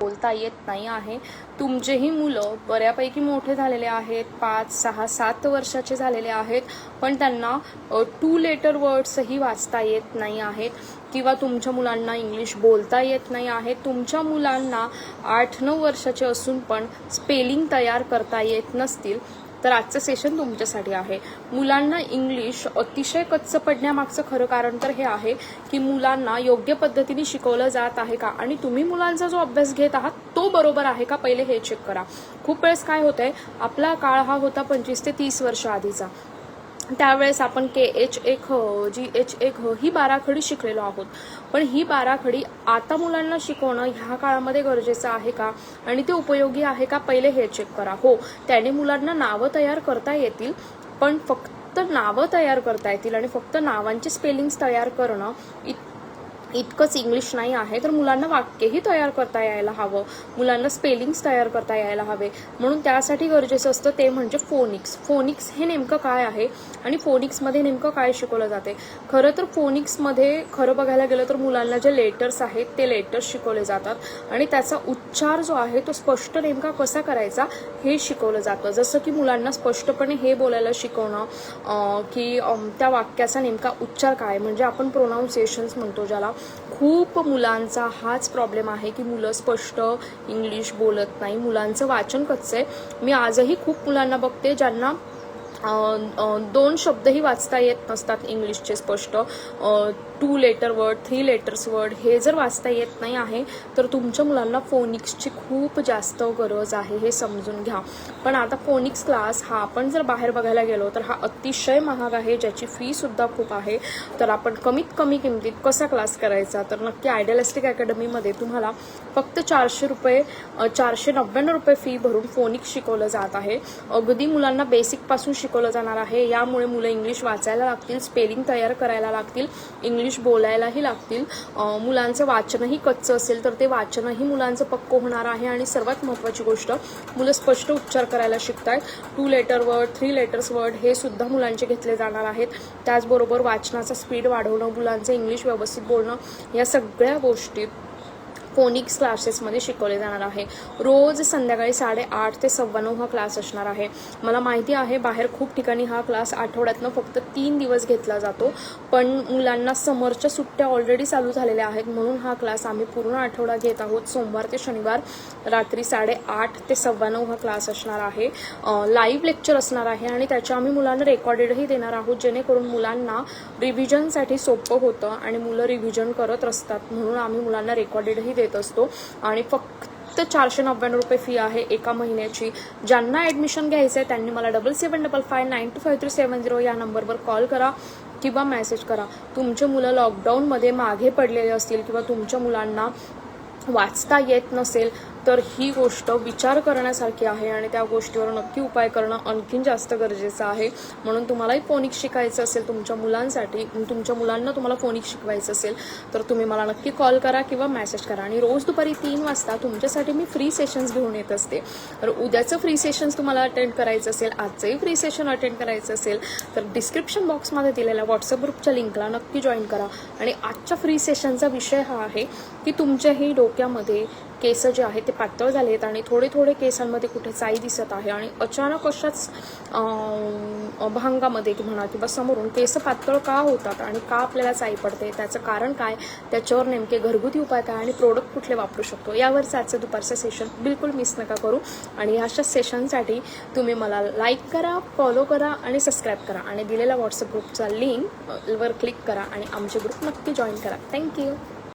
बोलता येत नाही आहे. तुमचेही मुलं बऱ्यापैकी मोठे झालेले आहेत. पाच सहा सात वर्षाचे झालेले आहेत. पण त्यांना टू लेटर वर्ड्सही वाचता येत नाही आहेत. किंवा तुमच्या मुलांना इंग्लिश बोलता येत नाही आहे. तुमच्या मुलांना आठ नऊ वर्षाचे असून पण स्पेलिंग तयार करता येत नसतील. तर आजचं सेशन तुमच्यासाठी आहे. मुलांना इंग्लिश अतिशय कच्च पडण्यामागचं खरं कारण तर हे आहे की मुलांना योग्य पद्धतीने शिकवलं जात आहे का? आणि तुम्ही मुलांचा जो अभ्यास घेत आहात तो बरोबर आहे का? पहिले हे चेक करा. खूप वेळेस काय होतंय आपला काळ हा होता पंचवीस ते तीस वर्ष आधीचा. त्यावेळेस आपण के एच एक ह जी एच एक ह ही बाराखडी शिकलेलो आहोत. पण ही बाराखडी आता मुलांना शिकवणं ह्या काळामध्ये गरजेचं आहे का? आणि ते उपयोगी आहे का? पहिले हे चेक करा. हो त्याने मुलांना नावं तयार करता येतील पण फक्त नावं तयार करता येतील आणि फक्त नावांची स्पेलिंग्स तयार करणं इत इतकंच इंग्लिश नाही आहे तर मुलांना वाक्यही तयार करता यायला हवं. मुलांना स्पेलिंग्स तयार करता यायला हवे. म्हणून त्यासाठी गरजेचं असतं ते म्हणजे फोनिक्स फोनिक्स हे नेमकं काय आहे आणि फोनिक्समध्ये नेमकं काय शिकवलं जाते? खरं तर फोनिक्समध्ये खरं बघायला गेलं तर मुलांना जे लेटर्स आहेत ते लेटर्स शिकवले जातात. आणि त्याचा उच्चार जो आहे तो स्पष्ट नेमका कसा करायचा हे शिकवलं जातं. जसं की मुलांना स्पष्टपणे हे बोलायला शिकवणं की त्या वाक्याचा नेमका उच्चार काय? म्हणजे आपण प्रोनाऊन्सिएशन्स म्हणतो ज्याला. खूप मुलांचा हाच प्रॉब्लेम आहे की मुलं स्पष्ट इंग्लिश बोलत नाही. मुलांचं वाचन कच्चं आहे? मी आजही खूप मुलांना बघते ज्यांना दोन शब्दही वाचता येत नसतात इंग्लिशचे स्पष्ट. Two letter word three letters word हे जर वाचता येत नाही आहे तर तुमच्या मुलांना फोनिक्सची खूप जास्त गरज आहे हे समजून घ्या. पण आता फोनिक्स क्लास हा आपण जर बाहेर बघायला गेलो तर हा अतिशय महाग आहे ज्याची फीसुद्धा खूप आहे. तर आपण कमीत कमी किमतीत कसा क्लास करायचा? तर नक्की आयडियलिस्टिक अकॅडमीमध्ये तुम्हाला फक्त चारशे रुपये चारशे नव्याण्णव रुपये फी भरून फोनिक्स शिकवलं जात आहे. अगदी मुलांना बेसिकपासून शिकवलं जाणार आहे. यामुळे मुलं इंग्लिश वाचायला लागतील स्पेलिंग तयार करायला लागतील इंग्लिश बोलायलाही लागतील. मुलांचं वाचनही कच्चं असेल तर ते वाचनही मुलांचं पक्क होणार आहे. आणि सर्वात महत्त्वाची गोष्ट मुलं स्पष्ट उच्चार करायला शिकतायत. Two letter word three letters word हे सुद्धा मुलांचे घेतले जाणार आहेत. त्याचबरोबर वाचनाचा स्पीड वाढवणं मुलांचं इंग्लिश व्यवस्थित बोलणं या सगळ्या गोष्टी फोनिक्स क्लासेसमध्ये शिकवले जाणार आहे. रोज संध्याकाळी साडेआठ ते सव्वा नऊ हा क्लास असणार आहे. मला माहिती आहे बाहेर खूप ठिकाणी हा क्लास आठवड्यातनं फक्त तीन दिवस घेतला जातो. पण मुलांना समरच्या सुट्ट्या ऑलरेडी चालू झालेल्या आहेत. म्हणून हा क्लास आम्ही पूर्ण आठवडा घेत आहोत. सोमवार ते शनिवार रात्री साडेआठ ते सव्वा नऊ हा क्लास असणार आहे. लाईव्ह लेक्चर असणार आहे आणि त्याच्या आम्ही मुलांना रेकॉर्डेडही देणार आहोत जेणेकरून मुलांना रिव्हिजनसाठी सोपं होतं आणि मुलं रिव्हिजन करत असतात. म्हणून आम्ही मुलांना रेकॉर्डेडही देतो असतो. आणि फक्त चारशे नव्याण्णव रुपये फी आहे एका महिन्याची. ज्यांना ॲडमिशन घ्यायचं आहे त्यांनी मला double seven double five nine two five three seven zero या नंबरवर कॉल करा किंवा मेसेज करा. तुमचे मुलं लॉकडाऊनमध्ये मागे पडलेले असतील किंवा तुमच्या मुलांना वाचता येत नसेल तर ही गोष्ट विचार करण्यासारखी आहे आणि त्या गोष्टीवर नक्की उपाय करणं आणखीन जास्त गरजेचं आहे. म्हणून तुम्हालाही फोनिक्स शिकायचं असेल तुमच्या मुलांसाठी तुमच्या मुलांना तुम्हाला फोनिक्स शिकवायचं असेल तर तुम्ही मला नक्की कॉल करा किंवा मेसेज करा. आणि रोज दुपारी तीन वाजता तुमच्यासाठी मी फ्री सेशन्स घेऊन येत असते. तर उद्याचं फ्री सेशन्स तुम्हाला अटेंड करायचं असेल आजचंही फ्री सेशन अटेंड करायचं असेल तर डिस्क्रिप्शन बॉक्समध्ये दिलेल्या व्हॉट्सअप ग्रुपच्या लिंकला नक्की जॉईन करा. आणि आजच्या फ्री सेशनचा विषय हा आहे की तुमच्याही डोक्यामध्ये केस जे आहेत ते पातळ झाले आहेत आणि थोडे थोडे केसांमध्ये कुठे चाई दिसत आहे आणि अचानक अशाच भांगामध्ये म्हणा किंवा समोरून केस पातळ का होतात आणि का आपल्याला चाई पडते त्याचं कारण काय त्याच्यावर नेमके घरगुती उपाय काय आणि प्रोडक्ट कुठले वापरू शकतो यावरचं आजचं दुपारचं सेशन बिलकुल मिस नका करू. आणि अशाच सेशनसाठी तुम्ही मला लाईक करा फॉलो करा आणि सबस्क्राईब करा आणि दिलेल्या व्हॉट्सअप ग्रुपचा लिंक वर क्लिक करा आणि आमचे ग्रुप नक्की जॉईन करा. थँक्यू